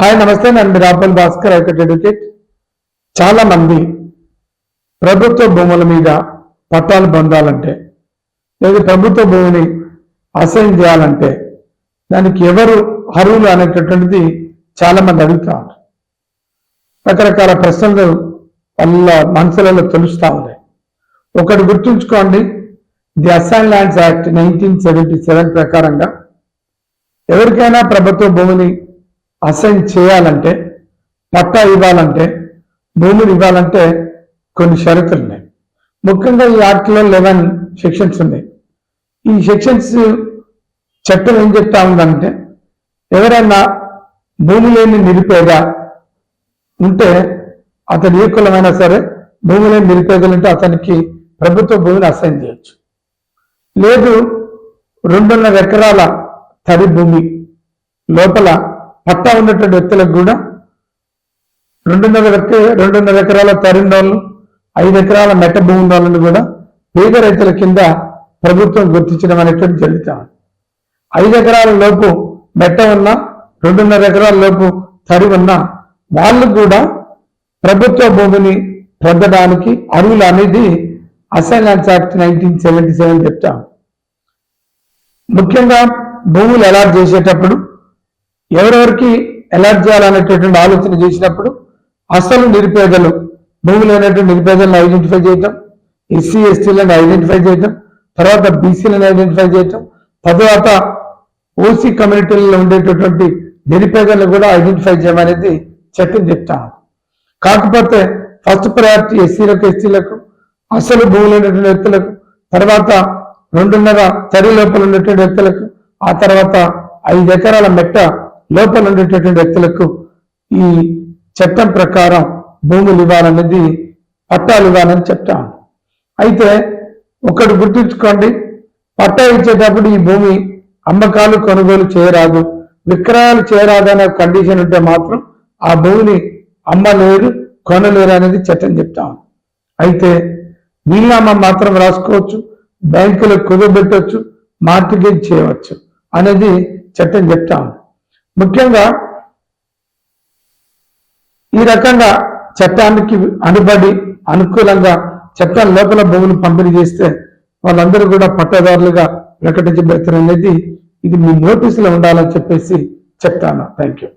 Hi నమస్తే. నేను Rapal Bhaskar. Ayacut advocate చాలా మంది ప్రభుత్వ భూముల మీద పట్టాలు పొందాలంటే లేదా ప్రభుత్వ భూమిని అసైన్ చేయాలంటే దానికి ఎవరు అర్హులు అనేటటువంటిది చాలా మంది అడుగుతారు రకరకాల ప్రశ్నలు వాళ్ళ మనసులలో తెలుస్తూ ఉన్నాయి. ఒకటి గుర్తుంచుకోండి. The assign lands act nineteen seventy seven ప్రకారంగా ఎవరికైనా ప్రభుత్వ భూమిని అసైన్ చేయాలంటే పట్టా ఇవ్వాలంటే భూమిని ఇవ్వాలంటే కొన్ని షరతులు ఉన్నాయి. ముఖ్యంగా ఈ యాక్ట్లో లెవెన్ సెక్షన్స్ ఉన్నాయి. ఈ సెక్షన్స్ చట్టం ఏం చెప్తా ఉందంటే ఎవరైనా భూమి లేని నిరుపేద ఉంటే అతను ఏ కులమైనా సరే భూమి లేని నిరుపేదలు ఉంటే అతనికి ప్రభుత్వ భూమిని అసైన్ చేయొచ్చు. లేదు రెండున్నర ఎకరాల తడి భూమి లోపల పట్టా ఉన్నటువంటి వ్యక్తులకు కూడా రెండున్నర ఎక- రెండున్నర ఎకరాల తరిన వాళ్ళు ఐదు ఎకరాల మెట్ట భూమి వాళ్ళని కూడా పేద రైతుల కింద ప్రభుత్వం గుర్తించడం అనేటువంటి జరుగుతాం ఐదు ఎకరాల లోపు మెట్ట ఉన్న రెండున్నర ఎకరాల లోపు తరి ఉన్న వాళ్ళు కూడా ప్రభుత్వ భూమిని పొందడానికి అరువులు అనేది assignments act nineteen seventy seven చెప్తాం ముఖ్యంగా భూములు అలాట్ చేసేటప్పుడు ఎవరెవరికి అలాట్ చేయాలనేటటువంటి ఆలోచన చేసినప్పుడు అసలు నిరుపేదలు భూములు అయినటువంటి నిరుపేదలను ఐడెంటిఫై చేయటం ఎస్సీ ఎస్టీలను ఐడెంటిఫై చేయటం తర్వాత బీసీలను ఐడెంటిఫై చేయటం తర్వాత ఓసీ కమ్యూనిటీలలో ఉండేటటువంటి నిరుపేదలను కూడా ఐడెంటిఫై చేయమనేది చట్టం చెప్తాం కాకపోతే ఫస్ట్ ప్రయారిటీ ఎస్సీలకు ఎస్టీలకు అసలు భూములు ఉన్నటువంటి వ్యక్తులకు తర్వాత రెండున్నర తరి లోపల ఉన్నటువంటి వ్యక్తులకు ఆ తర్వాత ఐదు ఎకరాల మెట్ట లోపల ఉండేటటువంటి వ్యక్తులకు ఈ చట్టం ప్రకారం భూములు ఇవ్వాలనేది పట్టాలు ఇవ్వాలని చెప్తాం. అయితే ఒకటి గుర్తుంచుకోండి పట్టా ఇచ్చేటప్పుడు ఈ భూమి అమ్మకాలు కొనుగోలు చేయరాదు. విక్రయాలు చేయరాదనే కండిషన్ ఉంటే మాత్రం ఆ భూమిని అమ్మలేరు కొనలేరు అనేది చట్టం చెప్తాం. అయితే వీలునామా మాత్రం రాసుకోవచ్చు బ్యాంకులో కుదబెట్టవచ్చు మార్టిగేజ్ చేయవచ్చు అనేది చట్టం చెప్తాం. ముఖ్యంగా ఈ రకంగా చట్టానికి అనుబడి అనుకూలంగా చట్టం లోపల భూములు పంపిణీ చేస్తే వాళ్ళందరూ కూడా పట్టదారులుగా ప్రకటించబడతారు అనేది ఇది మీ నోటీసులో ఉండాలని చెప్పేసి చెప్తాను. Thank you